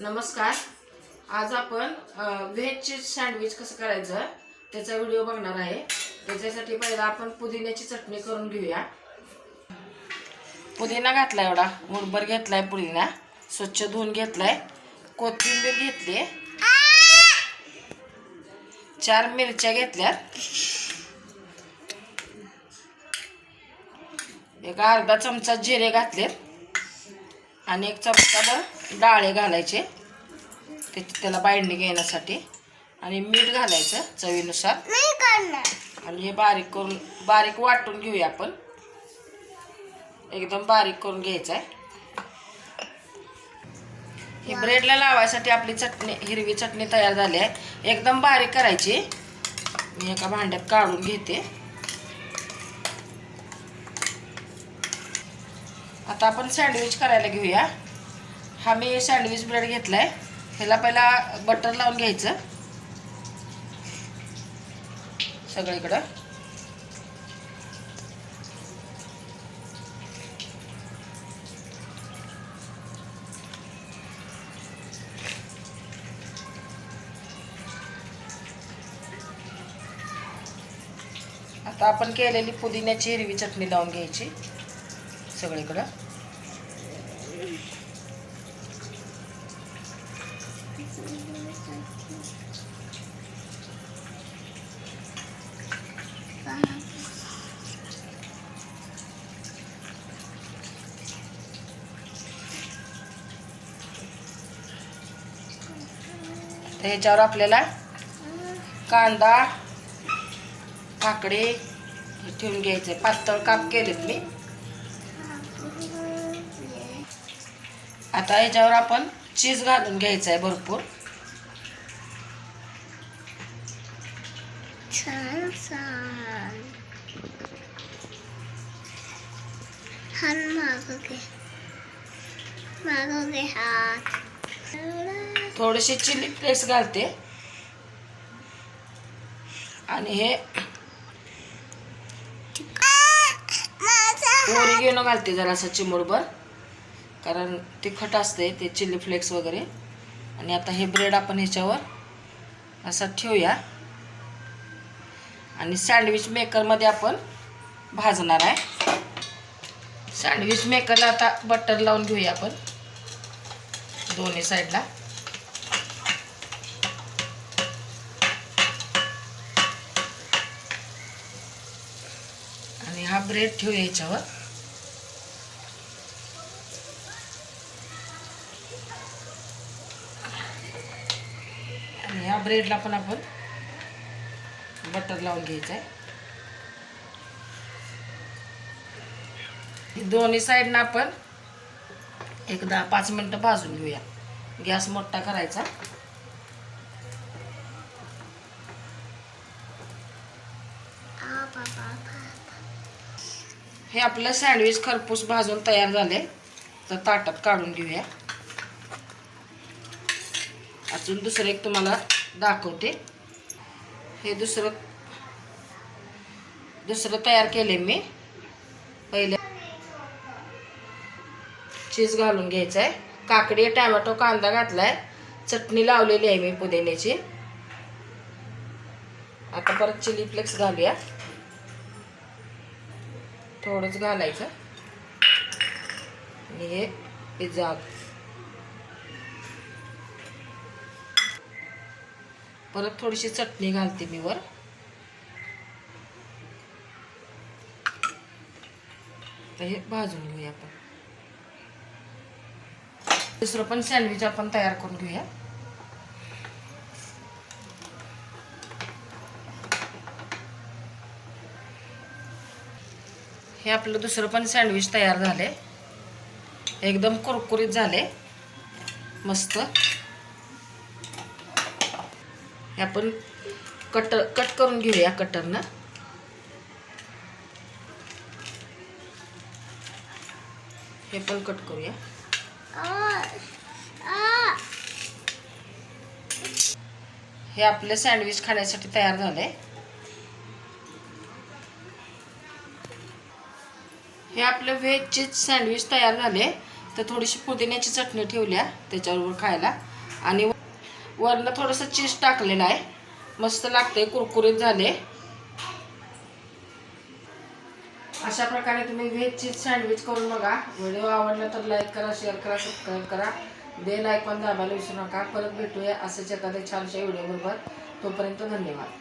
नमस्कार. आज आपण व्हेज चीज सँडविच कसं करायचं त्याचा व्हिडिओ बघणार आहे. त्याच्यासाठी पहिला आपण पुदिन्याची चटणी करून घेऊया. पुदिना घातला एवढा. मुठभर घेतलाय पुदिना. स्वच्छ धुवून घेतलाय. कोथिंबीर घेतली. चार मिरच्या घेतल्यात. एक अर्धा चमचा जिरे घातलेत. आणि एक चमचाभर डाळे घालायचे. त्याची त्याला बाइंडिंग येण्यासाठी आणि मीठ घालायचं चवीनुसार. आणि हे बारीक करून बारीक वाटून घेऊया आपण. एकदम बारीक करून घ्यायचं आहे. ही ब्रेडला लावायसाठी आपली चटणी हिरवी चटणी तयार झाली आहे. एकदम बारीक करायची. मी एका भांड्यात काढून घेते. आता आपण सँडविच करायला घेऊया. हा मी सँडविच ब्रेड घेतलाय. ह्याला पहिला बटर लावून घ्यायचं. सगळीकडं. आता आपण केलेली पुदिन्याची हिरवी चटणी लावून घ्यायची. सगळीकडं. तर ह्याच्यावर आपल्याला कांदा काकडे ठेवून घ्यायचे पातळ काप केलेत मी. आता ह्याच्यावर आपण चीज घालून घ्यायचं आहे भरपूर. छान छान. हात हात. थोडेसे चिली फ्लेक्स घालते. आणि हे ओरिगेनो घालते जरासं चिमूडभर कारण तिखट असते ते चिली फ्लेक्स वगैरे. आणि आता हे ब्रेड आपण ह्याच्यावर असं ठेवूया. आणि सँडविच मेकरमध्ये आपण भाजणार आहे. सँडविच मेकरला आता बटर लावून घेऊया आपण. दोन्ही साईडला आणि हा ब्रेड ठेवूया याच्यावर आणि ह्या ब्रेडला पण आपण बटर लावून घ्यायचं आहे. दोन्ही साईडनं आपण एक दहा पाच मिनटं भाजून घेऊया. गॅस मोठा करायचा. हे आपलं सँडविच खरपूस भाजून तयार झाले. तर ताटात काढून घेऊया. अजून दुसरं एक तुम्हाला दाखवते. हे दुसरं दुसरं तयार केले मी. पहिले चीज घालून घ्यायचं आहे काकडी टॅमॅटो कांदा घातलाय. चटणी लावलेली आहे मी पुदिन्याची. आता परत चिली फ्लेक्स घालूया. थोडंच घालायचं. आणि हे पिझ्झा. परत थोडीशी चटणी घालते मी वर. तर हे भाजून घेऊया आपण. दुसरं पण सँडविच आपण तयार करून घेऊया. हे आपलं दुसरं पण सँडविच तयार झाले एकदम कुरकुरीत झाले मस्त. हे आपण कट कट करून घेऊया कटरनं हे पण कट करूया. हे आपले सँडविच खाण्यासाठी तयार झाले हे आपलं व्हेज सँडविच तयार झाले तर थोडीशी पुदिन्याची चटणी ठेवल्या त्याच्याबरोबर खायला. आणि वरनं थोडंसं चीज टाकलेलं आहे. मस्त लागते कुरकुरीत झाले. अशा प्रकारे तुम्ही व्हेज चीज सँडविच करून बघा. व्हिडिओ आवडला तर लाईक करा शेअर करा सबस्क्राईब करा. बेल आयकॉन दाबायला विसरू नका. परत भेटूया असेच एखाद्या छानशा व्हिडिओ बरोबर तोपर्यंत धन्यवाद.